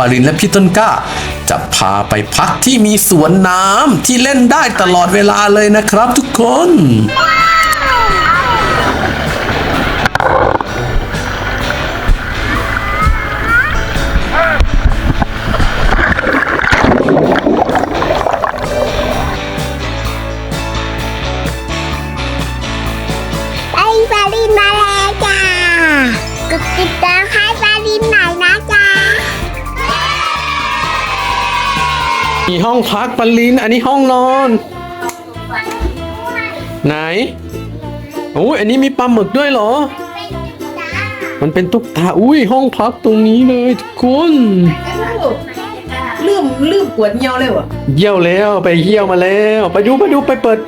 ปารินและพี่ต้นกล้า จะพาไปพักที่มีสวนน้ำที่เล่นได้ตลอดเวลาเลยนะครับทุกคน มีห้องพักปาริน อันนี้ห้องนอน ไหนโอ้ยอันนี้มีปลาหมึกด้วยเหรอ มันเป็นตุ๊กตา อุ้ยห้องพักตรงนี้เลยทุกคนลืมลืมกวดเงียวเลยวะเยี่ยวแล้วไปเยี่ยวมาแล้ว ไปดูไปดูไปเปิด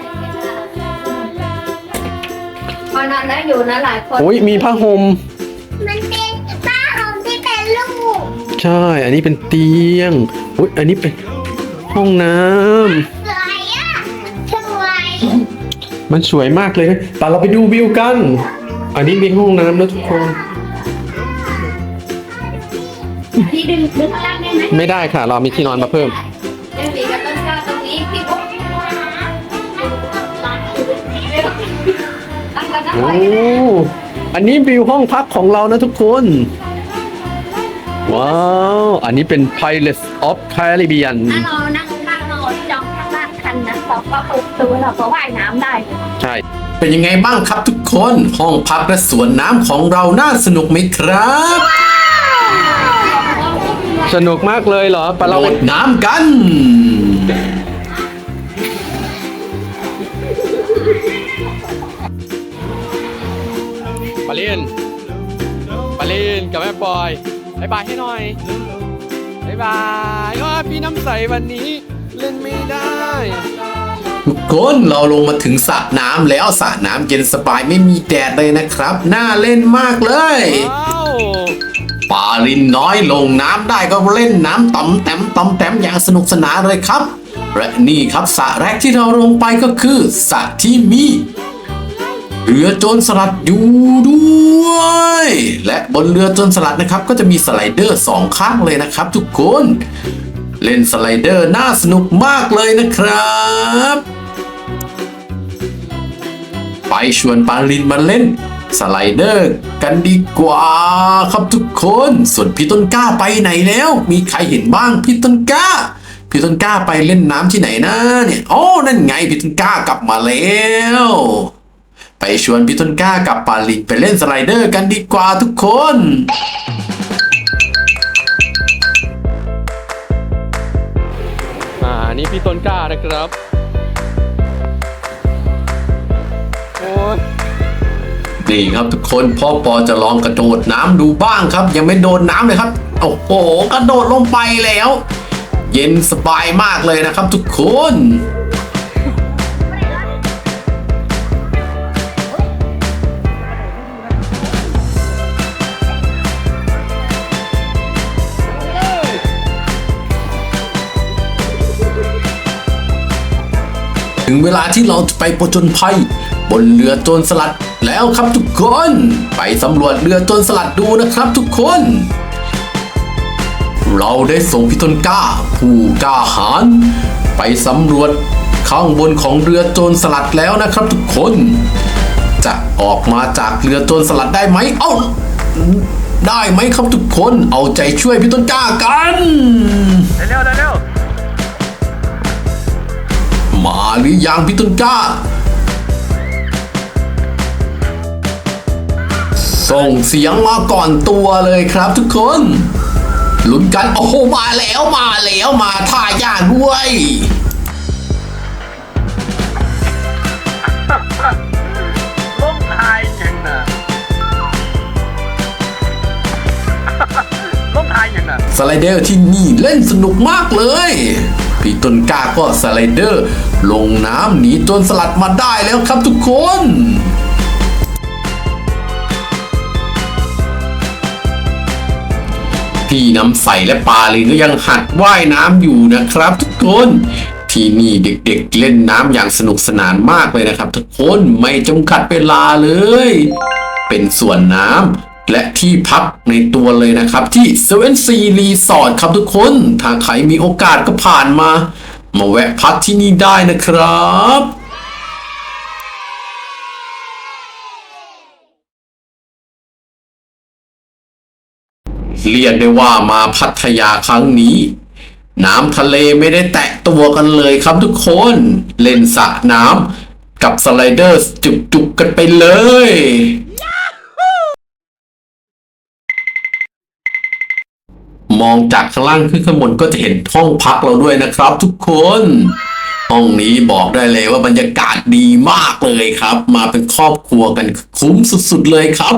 พอนอนได้อยู่นะหลายคนโอ้ยมีผ้าห่มมันเป็นป้าของที่เป็นลูก ใช่ อันนี้เป็นเตียงอุ้ยอันนี้เป็น ห้องน้ำสวยอะสวยมันสวยมากเลยนะแต่เราไปดูวิวกัน อันนี้มีห้องน้ำนะทุกคน พี่ดึงดึงข้างล่างได้ไหมไม่ได้ค่ะ เรามีที่นอนมาเพิ่ม เดี๋ยวสีกับต้นกล้าตรงนี้พี่บุ๊กตั้งกันนะโอ้ไว้อันนี้วิวห้องพักของเรานะทุกคน ว้าว อันนี้เป็น Pirates of Caribbean ถ้าเรานั่งข้างเราจองข้างล่างคันนะเราก็เปิดตัวเราก็ว่ายน้ำได้ใช่ เป็นยังไงบ้างครับทุกคน ห้องพักและสวนน้ำของเราน่าสนุกไหมครับสนุกมากเลยเหรอไปเราโดดน้ำกันปาลินปาลินกับแม่ปอย บายบายให้หน่อยบายบายว่าพี่น้ำใสวันนี้เล่นไม่ได้ ทุกคนเราลงมาถึงสระน้ำแล้วสระน้ำเย็นสบายไม่มีแดดเลยนะครับ น่าเล่นมากเลยปาลินน้อยลงน้ำได้ก็เล่นน้ำต่ำแต้มต่ำแต้มอย่างสนุกสนานเลยครับ และนี่ครับสระแรกที่เราลงไปก็คือสระที่มี เรือโจรสลัดอยู่ด้วย และบนเรือโจรสลัดนะครับ ก็จะมีสไลเดอร์สองข้างเลยนะครับ ทุกคน เล่นสไลเดอร์น่าสนุกมากเลยนะครับ ไปชวนปาลินมาเล่นสไลเดอร์กันดีกว่าครับทุกคน ส่วนพี่ต้นกล้าไปไหนแล้ว มีใครเห็นบ้างพี่ต้นกล้าพี่ต้นกล้าไปเล่นน้ำที่ไหนนะเนี่ยโอ้นั่นไงพี่ต้นกล้ากลับมาแล้ว ไปชวนพี่ต้นกล้ากับปาลินไปเล่นสไลเดอร์กันดีกว่าทุกคน อ่านี่พี่ต้นกล้านะครับโอ้ยนี่ครับทุกคนพ่อปอจะลองกระโดดน้ำดูบ้างครับ ยังไม่โดนน้ำเลยครับ โอ้โหกระโดดลงไปแล้ว เย็นสบายมากเลยนะครับทุกคน ถึงเวลาที่เราจะไปประจนภัย บนเรือโจรสลัดแล้วครับทุกคน ไปสำรวจเรือโจรสลัดดูนะครับทุกคน เราได้ส่งพิทนกล้า ผู้กล้าหาญไปสำรวจข้างบนของเรือโจรสลัดแล้วนะครับทุกคน จะออกมาจากเรือโจรสลัดได้ไหมเอ้าได้ไหมครับทุกคนเอาใจช่วยพี่ต้นกล้ากันเร็วเร็ว มาหรือยังพี่ต้นกล้า ส่งเสียงมาก่อนตัวเลยครับทุกคนลุ้นกัน โอ้โห มาแล้วมาแล้วมาท่ายากด้วยๆลงทายยังน่ะลงทายยังน่ะสไลเดอร์ที่นี่เล่นสนุกมากเลย พี่ต้นกล้าก็สไลเดอร์ ลงน้ำหนีโจนสลัดมาได้แล้วครับทุกคนพี่น้ำใสและปลาลินก็ยังหัดว่ายน้ำอยู่นะครับทุกคนที่นี่เด็กๆเล่นน้ำอย่างสนุกสนานมากเลยนะครับ ทุกคนไม่จำกัดเวลาเลย เป็นส่วนน้ำ และที่พักในตัวเลยนะครับที่7 c Resort ครับทุกคนถ้าใครมีโอกาสก็ผ่านมา มาแวะพักที่นี่ได้นะครับเรียกได้ว่ามาพัทยาครั้งนี้ น้ำทะเลไม่ได้แตะตัวกันเลยครับทุกคน เล่นสระน้ำกับสไลเดอร์จุกๆกันไปเลย มองจากข้างล่างขึ้นข้างบนก็จะเห็นห้องพักเราด้วยนะครับทุกคน ห้องนี้บอกได้เลยว่าบรรยากาศดีมากเลยครับ มาเป็นครอบครัวกันคุ้มสุดๆเลยครับ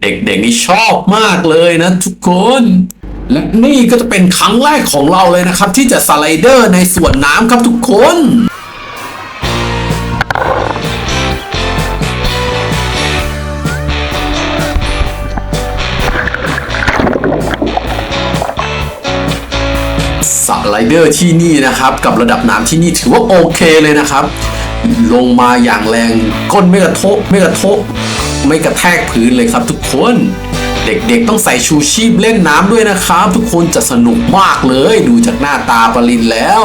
เด็กๆนี่ชอบมากเลยนะทุกคน และนี่ก็จะเป็นครั้งแรกของเราเลยนะครับ ที่จะสไลเดอร์ในสวนน้ำครับทุกคน เดอร์ที่นี่นะครับกับระดับน้ำที่นี่ถือว่าโอเคเลยนะครับ ลงมาอย่างแรงก้นไม่กระทบไม่กระทบไม่กระแทกพื้นเลยครับทุกคน เด็กๆต้องใส่ชูชีพเล่นน้ำด้วยนะครับ ทุกคนจะสนุกมากเลยดูจากหน้าตาปรินแล้ว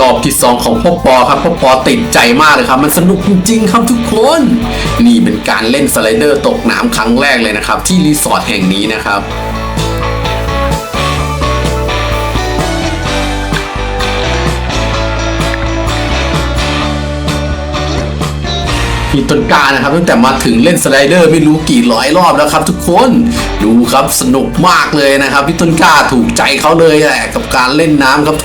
รอบที่สองของพ่อปอครับพ่อปอติดใจมากเลยครับ มันสนุกจริงๆครับทุกคน นี่เป็นการเล่นสไลเดอร์ตกน้ำครั้งแรกเลยนะครับ ที่รีสอร์ทแห่งนี้นะครับพี่ต้นกานะครับตั้งแต่มาถึงเล่นสไลเดอร์ไม่รู้กี่ร้อยรอบแล้วครับ ทุกคนดูครับสนุกมากเลยนะครับพี่ต้นกาถูกใจเขาเลยแหละกับการเล่นน้ำครับ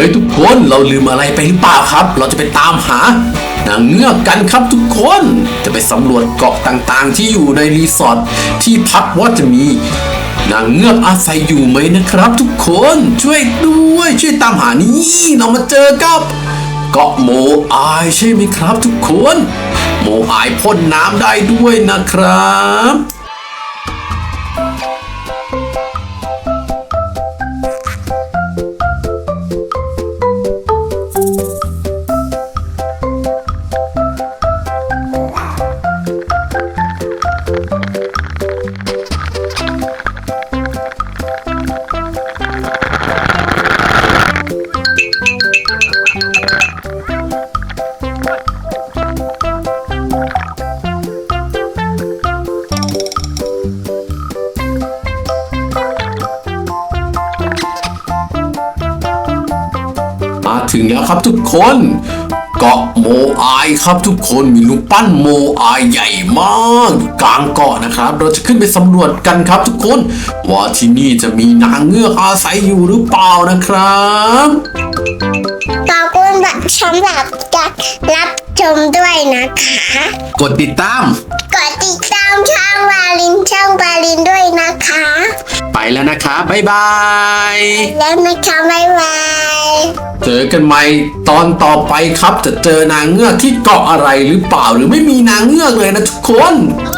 ฮ้ยทุกคนเราลืมอะไรไปหรือเปล่าครับ เราจะไปตามหานางเงือกกันครับทุกคนจะไปสำรวจเกาะต่างๆ ที่อยู่ในรีสอร์ทที่พักว่าจะมีนางเงือกอาศัยอยู่ไหมนะครับ ทุกคนช่วยด้วยช่วยตามหานี่เรามาเจอกับเกาะโมอายใช่ไหมครับ ทุกคน โมอายพ่นน้ำได้ด้วยนะครับ ถึงแล้วครับทุกคนเกาะโมอายครับทุกคนมีรูปปั้นโมอายใหญ่มากอยู่กลางเกาะนะครับ เราจะขึ้นไปสำรวจกันครับทุกคน ว่าที่นี่จะมีนางเงือกอาศัยอยู่หรือเปล่านะครับขอบคุณสำหรับการรับชมด้วยนะคะ กดติดตาม กดติดตามช่องวาลินช่องวาลินด้วยนะคะ ไปแล้วนะครับบ๊ายบาย แล้วนะคะบ๊ายบาย เจอกันใหม่ตอนต่อไปครับ จะเจอนางเงือกที่เกาะอะไรหรือเปล่าหรือไม่มีนางเงือกเลยนะทุกคนไม่